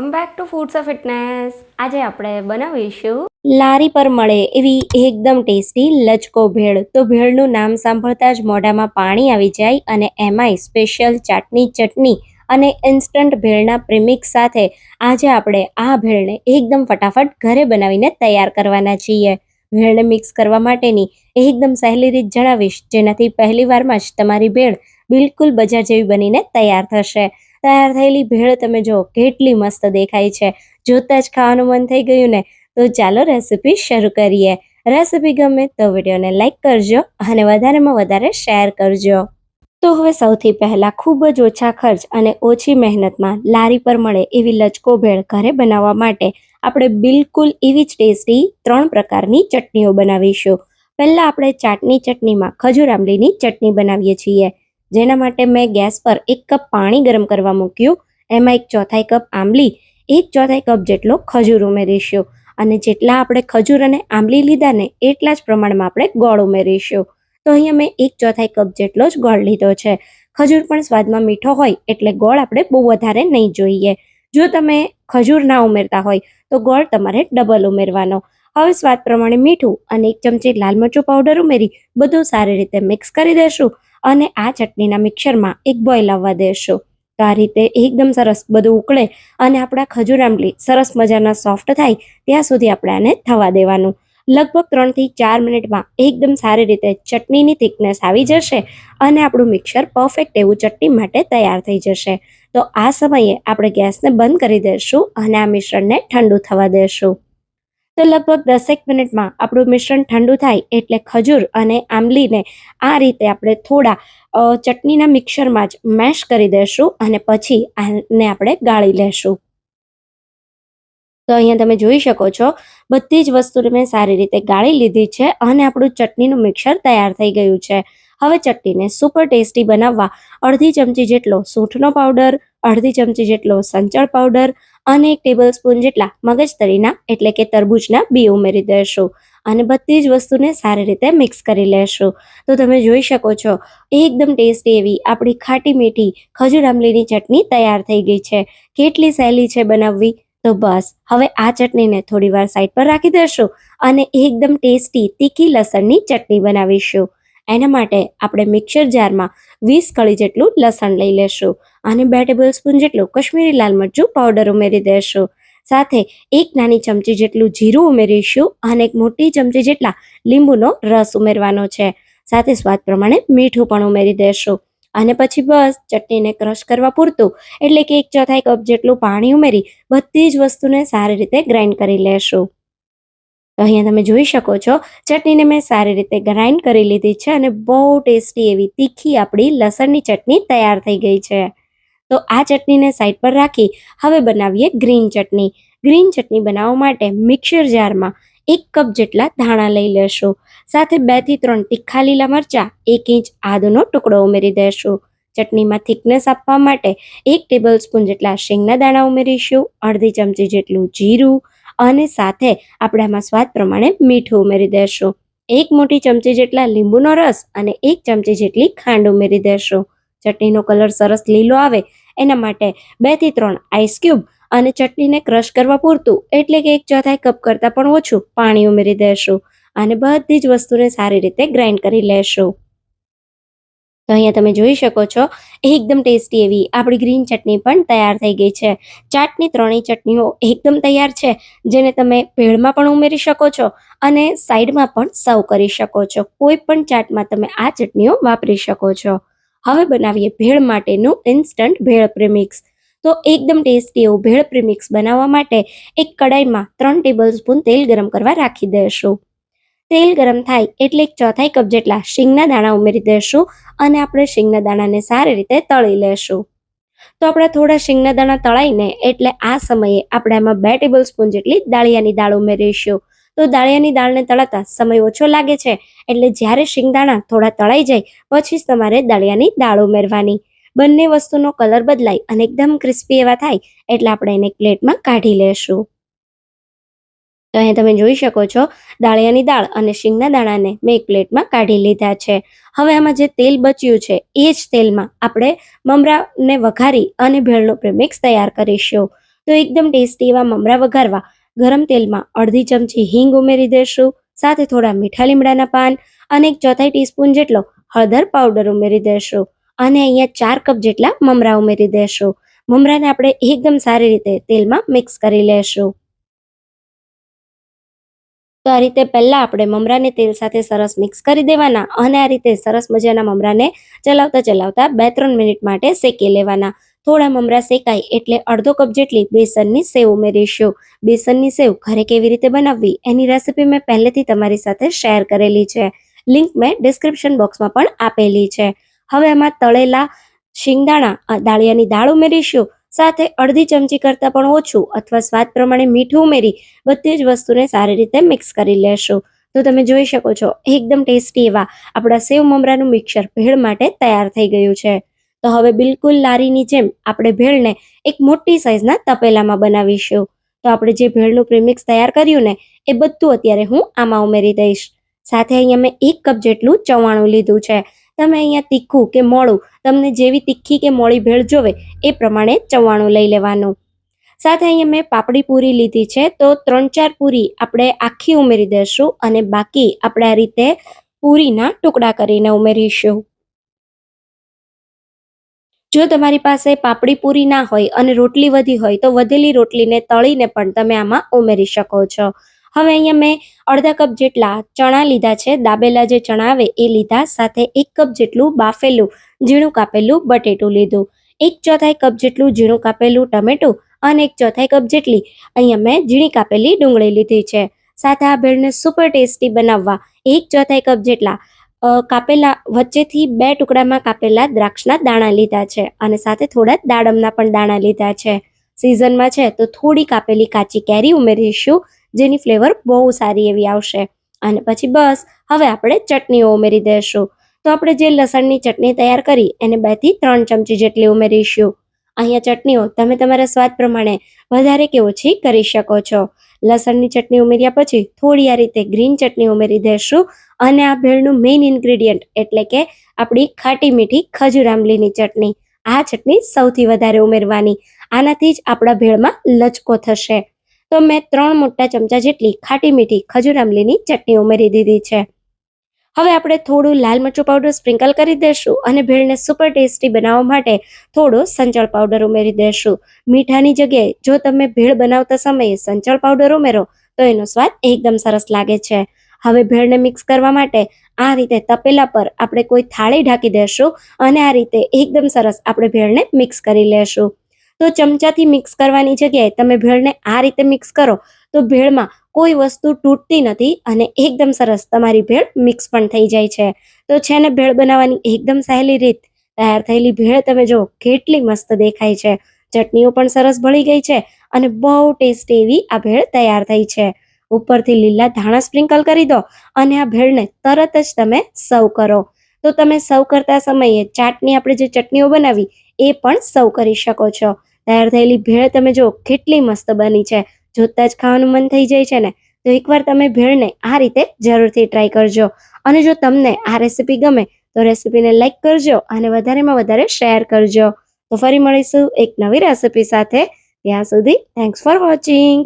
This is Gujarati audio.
Welcome back to foods of fitness આજે આપણે બનાવીશું લારી પર મળે એવી એકદમ ટેસ્ટી લચકો ભેળ. તો ભેળનું નામ સાંભળતા જ મોઢામાં પાણી આવી જાય અને એમાંય સ્પેશિયલ ચાટની ચટણી અને ઇન્સ્ટન્ટ ભેળના પ્રેમિક્સ સાથે આજે આપણે આ ભેળને એકદમ ફટાફટ ઘરે બનાવીને તૈયાર કરવાના છીએ. ભેળને મિક્સ કરવા માટેની એકદમ સહેલી રીત જણાવીશ, જેનાથી પહેલી વારમાં જ તમારી ભેળ બિલકુલ બજાર જેવી બનીને તૈયાર થશે. તૈયાર થયેલી ભેળ તમે જો કેટલી મસ્ત દેખાય છે. જોતાં જ ખાવાનું મન થઈ ગયું ને, તો ચાલો રેસીપી શરૂ કરીએ. રેસીપી ગમે તો વિડીયોને લાઈક કરજો અને વધારેમાં વધારે શેર કરજો. તો હવે સૌથી પહેલાં ખૂબ જ ઓછા ખર્ચ અને ઓછી મહેનતમાં લારી પર મળે એવી લચકો ભેળ ઘરે બનાવવા માટે આપણે બિલકુલ એવી જ ટેસ્ટી ત્રણ પ્રકારની ચટણીઓ બનાવીશું. પહેલાં આપણે ચાટની ચટણીમાં ખજૂર આંબલીની ચટણી બનાવીએ છીએ. જેના માટે મેં ગેસ પર એક કપ પાણી ગરમ કરવા મૂક્યું. એમાં એક ચોથાઈ કપ આંબલી, એક ચોથાઈ કપ જેટલો ખજૂર ઉમેરીશું. અને જેટલા આપણે ખજૂર અને આંબલી લીધા ને એટલા જ પ્રમાણમાં આપણે ગોળ ઉમેરીશું. તો અહીંયા મેં એક ચોથાઈ કપ જેટલો જ ગોળ લીધો છે. ખજૂર પણ સ્વાદમાં મીઠો હોય એટલે ગોળ આપણે બહુ વધારે નહીં જોઈએ. જો તમે ખજૂર ના ઉમેરતા હોય, તો ગોળ તમારે ડબલ ઉમેરવાનો. હવે સ્વાદ પ્રમાણે મીઠું અને એક ચમચી લાલ મરચું પાવડર ઉમેરી બધું સારી રીતે મિક્સ કરી દેશું. અને આ ચટણીના મિક્સરમાં એક બોઇલ આવવા દેશો. તો આ રીતે એકદમ સરસ બધું ઉકળે અને આપણા ખજૂર આંબલી સરસ મજાના સોફ્ટ થાય ત્યાં સુધી આપણે આને થવા દેવાનું. લગભગ ત્રણથી ચાર મિનિટમાં એકદમ સારી રીતે ચટણીની થિકનેસ આવી જશે અને આપણું મિક્સર પરફેક્ટ એવું ચટણી માટે તૈયાર થઈ જશે. તો આ સમયે આપણે ગેસને બંધ કરી દઈશું અને આ મિશ્રણને ઠંડુ થવા દેશું. તો લગભગ દસેક મિનિટમાં આપણું મિશ્રણ ઠંડુ થાય એટલે ખજૂર અને આંબલીને આ રીતે આપણે થોડા ચટણીના મિક્સરમાં જ મેશ કરી દઈશું અને પછી આને આપણે ગાળી લેશું. તો અહીંયા તમે જોઈ શકો છો, બધી જ વસ્તુને મેં સારી રીતે ગાળી લીધી છે અને આપણું ચટણીનું મિક્સર તૈયાર થઈ ગયું છે. હવે ચટણીને સુપર ટેસ્ટી બનાવવા અડધી ચમચી જેટલો સૂંઠનો પાવડર, અડધી ચમચી જેટલો સંચળ પાવડર અને એક ટેબલ સ્પૂન જેટલા મગજતરીના એટલે કે તરબૂચના બી ઉમેરી દેશો. અને બધી જ વસ્તુને સારી રીતે મિક્સ કરી લેશો. તો તમે જોઈ શકો છો, એકદમ ટેસ્ટી એવી આપણી ખાટી મીઠી ખજૂર આંબલીની ચટણી તૈયાર થઈ ગઈ છે. કેટલી સહેલી છે બનાવવી? તો બસ, હવે આ ચટણીને થોડી વાર સાઈડ પર રાખી દઈશું અને એકદમ ટેસ્ટી તીખી લસણની ચટણી બનાવીશું. એના માટે આપણે મિક્સર જારમાં વીસ કળી જેટલું લસણ લઈ લેશું અને બે ટેબલ સ્પૂન જેટલું કશ્મીરી લાલ મરચું પાવડર ઉમેરી દેશું. સાથે એક નાની ચમચી જેટલું જીરું ઉમેરીશું અને એક મોટી ચમચી જેટલા લીંબુનો રસ ઉમેરવાનો છે. સાથે સ્વાદ પ્રમાણે મીઠું પણ ઉમેરી દેશું. અને પછી બસ ચટણીને ક્રશ કરવા પૂરતું એટલે કે એક ચોથાઈ કપ જેટલું પાણી ઉમેરી બધી જ વસ્તુને સારી રીતે ગ્રાઇન્ડ કરી લેશું. તો અહીંયા તમે જોઈ શકો છો, ચટણીને મેં સારી રીતે ગ્રાઇન્ડ કરી લીધી છે અને બહુ ટેસ્ટી એવી તીખી આપણી લસણની ચટણી તૈયાર થઈ ગઈ છે. તો આ ચટણીને સાઈડ પર રાખી, હવે બનાવીએ ગ્રીન ચટણી. ગ્રીન ચટણી બનાવવા માટે મિક્સર જારમાં એક કપ જેટલા ધાણા લઈ લેશું. સાથે બેથી ત્રણ તીખા લીલા મરચાં, એક ઇંચ આદુનો ટુકડો ઉમેરી દેશું. ચટણીમાં થિકનેસ આપવા માટે એક ટેબલ સ્પૂન જેટલા શેંગના દાણા ઉમેરીશું, અડધી ચમચી જેટલું જીરું અને સાથે આપણે આમાં સ્વાદ પ્રમાણે મીઠું ઉમેરી દેશું. એક મોટી ચમચી જેટલા લીંબુનો રસ અને એક ચમચી જેટલી ખાંડ ઉમેરી દેશું. ચટણીનો કલર સરસ લીલો આવે, એના માટે બેથી ત્રણ આઈસ ક્યુબ અને ચટણીને ક્રશ કરવા પૂરતું, એટલે કે એક ચોથાઈ કપ કરતાં પણ ઓછું પાણી ઉમેરી દેશું. અને બધી જ વસ્તુને સારી રીતે ગ્રાઇન્ડ કરી લેશું. તો અહીંયા તમે જોઈ શકો છો એકદમ ટેસ્ટી એવી આપણી ગ્રીન ચટણી પણ તૈયાર થઈ ગઈ છે. ચાટની ત્રણેય ચટણીઓ એકદમ તૈયાર છે, જેને તમે ભેળમાં પણ ઉમેરી શકો છો અને સાઈડમાં પણ સર્વ કરી શકો છો. કોઈ પણ ચાટમાં તમે આ ચટણીઓ વાપરી શકો છો. હવે બનાવીએ ભેળ માટેનું ઇન્સ્ટન્ટ ભેળ પ્રેમિક્સ તો એકદમ ટેસ્ટી એવું ભેળ પ્રિમિક્સ બનાવવા માટે એક કડાઈમાં ત્રણ ટેબલ સ્પૂન તેલ ગરમ કરવા રાખી દેશું તેલ ગરમ થાય એટલે એક ચોથાઈ કપ જેટલા શીંગના દાણા ઉમેરી દેશું અને આપણે શીંગના દાણાને સારી રીતે તળી લેશું. તો આપણા થોડા શીંગના દાણા તળાઈને એટલે આ સમયે આપણે આમાં બે ટેબલ સ્પૂન જેટલી દાળિયાની દાળ ઉમેરીશું. તો દાળિયાની દાળને તળાતા સમય ઓછો લાગે છે એટલે જ્યારે શિંગદાણા થોડા તળાઈ જાય પછી જ તમારે દાળિયાની દાળ ઉમેરવાની. બંને વસ્તુનો કલર બદલાય અને એકદમ ક્રિસ્પી એવા થાય એટલે આપણે એને પ્લેટમાં કાઢી લેશું. તો અહીં તમે જોઈ શકો છો, દાળિયાની દાળ અને શીંગના દાણાને મેં એક પ્લેટમાં કાઢી લીધા છે. હવે આમાં જે તેલ બચ્યું છે, એ જ તેલમાં આપણે મમરાને વઘારી અને ભેળનું પ્રેમિક્સ તૈયાર કરીશું. તો એકદમ ટેસ્ટી એવા મમરા વઘારવા. ગરમ તેલમાં અડધી ચમચી હિંગ ઉમેરી દઈશું સાથે થોડા મીઠા લીમડાના પાન અને એક ચોથાઈ ટીસ્પૂન જેટલો હળદર પાવડર ઉમેરી દેશું અને અહીંયા ચાર કપ જેટલા મમરા ઉમેરી દેશું. મમરાને આપણે એકદમ સારી રીતે તેલમાં મિક્સ કરી લેશું. તો આ રીતે પહેલા આપણે મમરાને તેલ સાથે સરસ મિક્સ કરી દેવાના અને આ રીતે સરસ મજાના મમરાને ચલાવતા ચલાવતા બે ત્રણ મિનિટ માટે શેકી લેવાના. થોડા મમરા શેકાય એટલે અડધો કપ જેટલી બેસનની સેવ ઉમેરીશું. બેસનની સેવ ઘરે કેવી રીતે બનાવવી એની રેસિપી મેં પહેલેથી તમારી સાથે શેર કરેલી છે. લિંક મેં ડિસ્ક્રિપ્શન બોક્સમાં પણ આપેલી છે. હવે આમાં તળેલા શિંગદાણા દાળિયાની દાળ ઉમેરીશું. સાથે અડધી ચમચી કરતાં પણ ઓછું અથવા સ્વાદ પ્રમાણે મીઠું ઉમેરી બધી જ વસ્તુને સારી રીતે મિક્સ કરી લેશો. તો તમે જોઈ શકો છો, એકદમ ટેસ્ટી એવા આપણા સેવ મમરાનું મિક્સર ભેળ માટે તૈયાર થઈ ગયું છે. તો હવે બિલકુલ લારીની જેમ આપણે ભેળને એક મોટી સાઇઝના તપેલામાં બનાવીશું. તો આપણે જે ભેળનું પ્રીમિક્સ તૈયાર કર્યું ને, એ બધું અત્યારે હું આમાં ઉમેરી દઈશ. સાથે અહીંયા મેં એક કપ જેટલું ચવાણું લીધું છે. તમે અહીંયા તીખું કે મોળું, તમને જેવી તીખી કે મોળી ભેળ જોવે, એ પ્રમાણે ચવાણું લઈ લેવાનું. સાથે અહીંયા મેં પાપડી પૂરી લીધી છે, તો ત્રણ ચાર પૂરી આપણે આખી ઉમેરી દઈશું અને બાકી આપણે આ રીતે પૂરીના ટુકડા કરીને ઉમેરીશું. જો તમારી પાસે પાપડી પૂરી ના હોય અને રોટલી વધી હોય તો વધેલી રોટલીને તળીને પણ તમે આમાં ઉમેરી શકો છો. હવે અહીંયા મેં અડધા કપ જેટલા ચણા લીધા છે. દાબેલા જે ચણા આવે એ લીધા, સાથે એક કપ જેટલું બાફેલું ઝીણું કાપેલું બટેટું લીધું. એક ચોથાઈ કપ જેટલું ઝીણું કાપેલું ટમેટું અને એક ચોથાઈ કપ જેટલી અહીંયા મેં ઝીણી કાપેલી ડુંગળી લીધી છે. સાથે આ ભેળને સુપર ટેસ્ટી બનાવવા એક ચોથાઈ કપ જેટલા કાપેલા વચ્ચેથી બે ટુકડામાં કાપેલા દ્રાક્ષના દાણા લીધા છે અને સાથે થોડા દાડમના પણ દાણા લીધા છે. સિઝનમાં છે તો થોડી કાપેલી કાચી કેરી ઉમેરીશું. જેની ફ્લેવર બહુ સારી એવી આવશે. અને પછી બસ, હવે આપણે ચટણીઓ ઉમેરી દઈશું તો આપણે જે લસણની ચટણી તૈયાર કરી, એને બેથી ત્રણ ચમચી જેટલી ઉમેરીશું. અહીંયા ચટણીઓ, તમે તમારા સ્વાદ પ્રમાણે વધારે કે ઓછી કરી શકો છો. લસણની ચટણી ઉમેર્યા પછી થોડી આ રીતે ગ્રીન ચટણી ઉમેરી દઈશું અને આ ભેળનું મેઇન ઇન્ગ્રેડિયન્ટ એટલે કે આપણી ખાટી મીઠી ખજૂર ચટણી. આ ચટણી સૌથી વધારે ઉમેરવાની. આનાથી જ આપણા ભેળમાં લચકો થશે. તો મેં ત્રણ મોટા ચમચા જેટલી ખાટી મીઠી ખજૂર આંબલીની ચટણી ઉમેરી દીધી છે. હવે આપણે થોડું લાલ મરચું પાવડર સ્પ્રિંકલ કરી દઈશું અને ભેળને સુપર ટેસ્ટી બનાવવા માટે થોડો સંચળ પાવડર ઉમેરી દઈશું મીઠાની જગ્યાએ જો તમે ભેળ બનાવતા સમયે સંચળ પાવડર ઉમેરો, તો એનો સ્વાદ એકદમ સરસ લાગે છે. હવે ભેળને મિક્સ કરવા માટે આ રીતે તપેલા પર આપણે કોઈ થાળી ઢાંકી દેશું અને આ રીતે એકદમ સરસ આપણે ભેળને મિક્સ કરી લેશું. તો ચમચાથી મિક્સ કરવાની જગ્યાએ તમે ભેળને આ રીતે મિક્સ કરો, તો ભેળમાં કોઈ વસ્તુ તૂટતી નથી અને એકદમ સરસ તમારી ભેળ મિક્સ પણ થઈ જાય છે. તો છે ને, ભેળ બનાવવાની એકદમ સહેલી રીત તૈયાર થયેલી ભેળ તમે જો કેટલી મસ્ત દેખાય છે. ચટણીઓ પણ સરસ ભળી ગઈ છે અને બહુ ટેસ્ટી એવી આ ભેળ તૈયાર થઈ છે. ઉપરથી લીલા ધાણા સ્પ્રિંકલ કરી દો અને આ ભેળને તરત જ તમે સર્વ કરો. તો તમે સર્વ કરતા સમયે ચાટની આપણે જે ચટણીઓ બનાવી, એ પણ સર્વ કરી શકો છો. તૈયાર થયેલી ભેળ તમે જો કેટલી મસ્ત બની છે. જોતા જ ખાવાનું મન થઈ જાય છે ને, તો એકવાર તમે ભેળને આ રીતે જરૂરથી ટ્રાય કરજો. અને જો તમને આ રેસિપી ગમે, તો રેસિપીને લાઈક કરજો અને વધારેમાં વધારે શેર કરજો. તો ફરી મળીશું એક નવી રેસિપી સાથે. ત્યાં સુધી થેન્ક્સ ફોર વોચિંગ